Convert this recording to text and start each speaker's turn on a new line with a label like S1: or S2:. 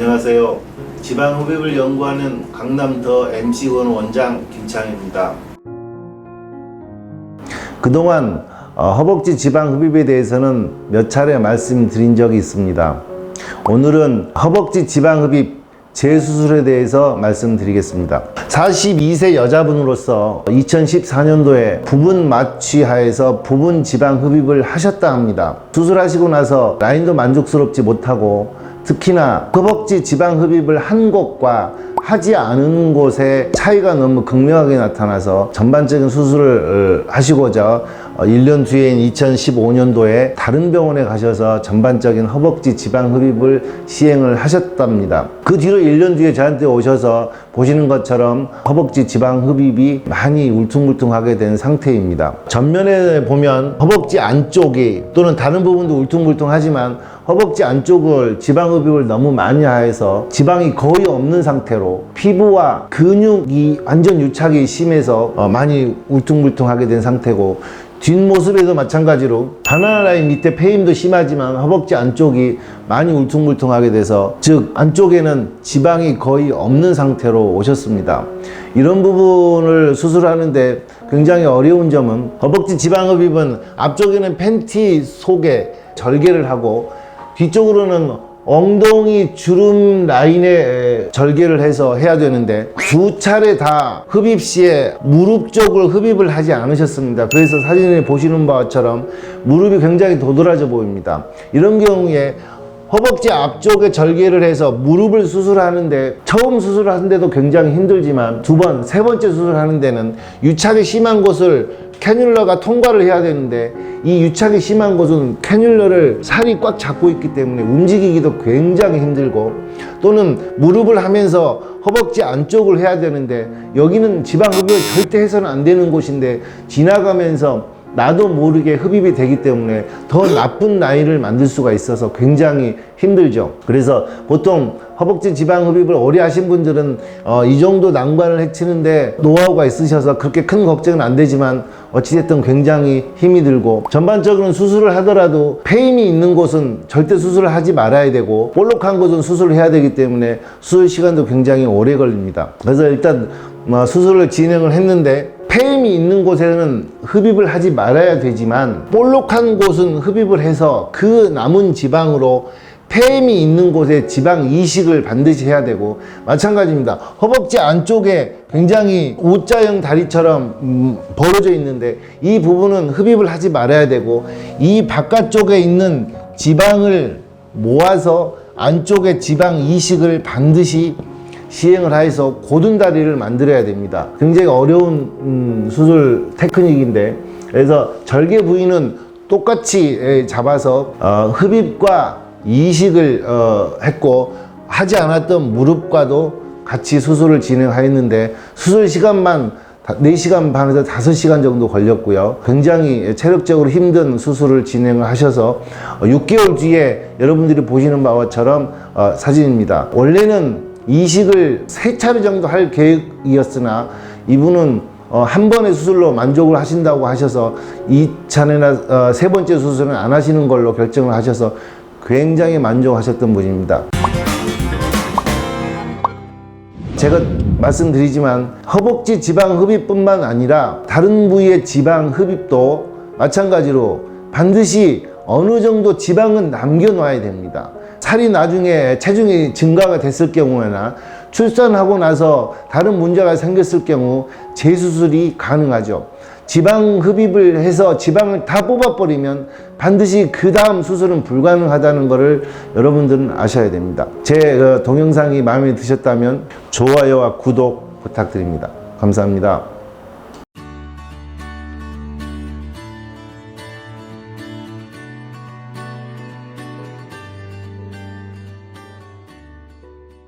S1: 안녕하세요. 지방 흡입을 연구하는 강남 더 MC원 원장 김창입니다. 그동안 어, 허벅지 지방 흡입에 대해서는 몇 차례 말씀드린 적이 있습니다. 오늘은 허벅지 지방 흡입 재수술에 대해서 말씀드리겠습니다. 42세 여자분으로서 2014년도에 부분 마취하에서 부분 지방 흡입을 하셨다 합니다. 수술하시고 나서 라인도 만족스럽지 못하고 특히나 허벅지 지방 흡입을 한 곳과 하지 않은 곳의 차이가 너무 극명하게 나타나서 전반적인 수술을 어, 하시고자 어, 1년 뒤인 2015년도에 다른 병원에 가셔서 전반적인 허벅지 지방 흡입을 시행을 하셨답니다. 그 뒤로 1년 뒤에 저한테 오셔서 보시는 것처럼 허벅지 지방 흡입이 많이 울퉁불퉁하게 된 상태입니다. 전면에 보면 허벅지 안쪽이 또는 다른 부분도 울퉁불퉁하지만 허벅지 안쪽을 지방 흡입을 너무 많이 하여서 지방이 거의 없는 상태로 피부와 근육이 완전 유착이 심해서 어, 많이 울퉁불퉁하게 된 상태고 뒷모습에도 마찬가지로 바나나 라인 밑에 페임도 심하지만 허벅지 안쪽이 많이 울퉁불퉁하게 돼서 즉 안쪽에는 지방이 거의 없는 상태로 오셨습니다. 이런 부분을 수술하는데 굉장히 어려운 점은 허벅지 지방 흡입은 앞쪽에는 팬티 속에 절개를 하고 뒤쪽으로는 엉덩이 주름 라인에 절개를 해서 해야 되는데 두 차례 다 흡입 시에 무릎 쪽을 흡입을 하지 않으셨습니다. 그래서 사진에 보시는 바처럼 무릎이 굉장히 도드라져 보입니다. 이런 경우에 허벅지 앞쪽에 절개를 해서 무릎을 수술하는데 처음 수술하는데도 굉장히 힘들지만 두 번, 세 번째 수술하는 데는 유착이 심한 곳을 캐뉼러가 통과를 해야 되는데 이 유착이 심한 곳은 캐뉼러를 살이 꽉 잡고 있기 때문에 움직이기도 굉장히 힘들고 또는 무릎을 하면서 허벅지 안쪽을 해야 되는데 여기는 지방 흡입을 절대 해서는 안 되는 곳인데 지나가면서 나도 모르게 흡입이 되기 때문에 더 나쁜 나이를 만들 수가 있어서 굉장히 힘들죠. 그래서 보통 허벅지 지방 흡입을 오래 하신 분들은 어, 이 정도 난관을 해치는데 노하우가 있으셔서 그렇게 큰 걱정은 안 되지만 어찌됐든 굉장히 힘이 들고 전반적으로는 수술을 하더라도 페임이 있는 곳은 절대 수술을 하지 말아야 되고 볼록한 곳은 수술을 해야 되기 때문에 수술 시간도 굉장히 오래 걸립니다. 그래서 일단 뭐 수술을 진행을 했는데 폐임이 있는 곳에는 흡입을 하지 말아야 되지만 볼록한 곳은 흡입을 해서 그 남은 지방으로 폐임이 있는 곳에 지방 이식을 반드시 해야 되고 마찬가지입니다. 허벅지 안쪽에 굉장히 U자형 다리처럼 음, 벌어져 있는데 이 부분은 흡입을 하지 말아야 되고 이 바깥쪽에 있는 지방을 모아서 안쪽에 지방 이식을 반드시 시행을 하여서 고든 다리를 만들어야 됩니다. 굉장히 어려운 음, 수술 테크닉인데 그래서 절개 부위는 똑같이 에, 잡아서 어, 흡입과 이식을 어, 했고 하지 않았던 무릎과도 같이 수술을 진행하였는데 수술 시간만 다- 4시간 반에서 5시간 정도 걸렸고요. 굉장히 체력적으로 힘든 수술을 진행을 하셔서 어, 6개월 뒤에 여러분들이 보시는 바와처럼 어, 사진입니다. 원래는 이식을 세 차례 정도 할 계획이었으나 이분은 어, 한 번의 수술로 만족을 하신다고 하셔서 이 차례나 어, 세 번째 수술은 안 하시는 걸로 결정을 하셔서 굉장히 만족하셨던 분입니다. 제가 말씀드리지만 허벅지 지방 흡입뿐만 아니라 다른 부위의 지방 흡입도 마찬가지로 반드시 어느 정도 지방은 남겨놔야 됩니다. 살이 나중에 체중이 증가가 됐을 경우에나 출산하고 나서 다른 문제가 생겼을 경우 재수술이 가능하죠. 지방 흡입을 해서 지방을 다 뽑아버리면 반드시 그 다음 수술은 불가능하다는 것을 여러분들은 아셔야 됩니다. 제 어, 동영상이 마음에 드셨다면 좋아요와 구독 부탁드립니다. 감사합니다.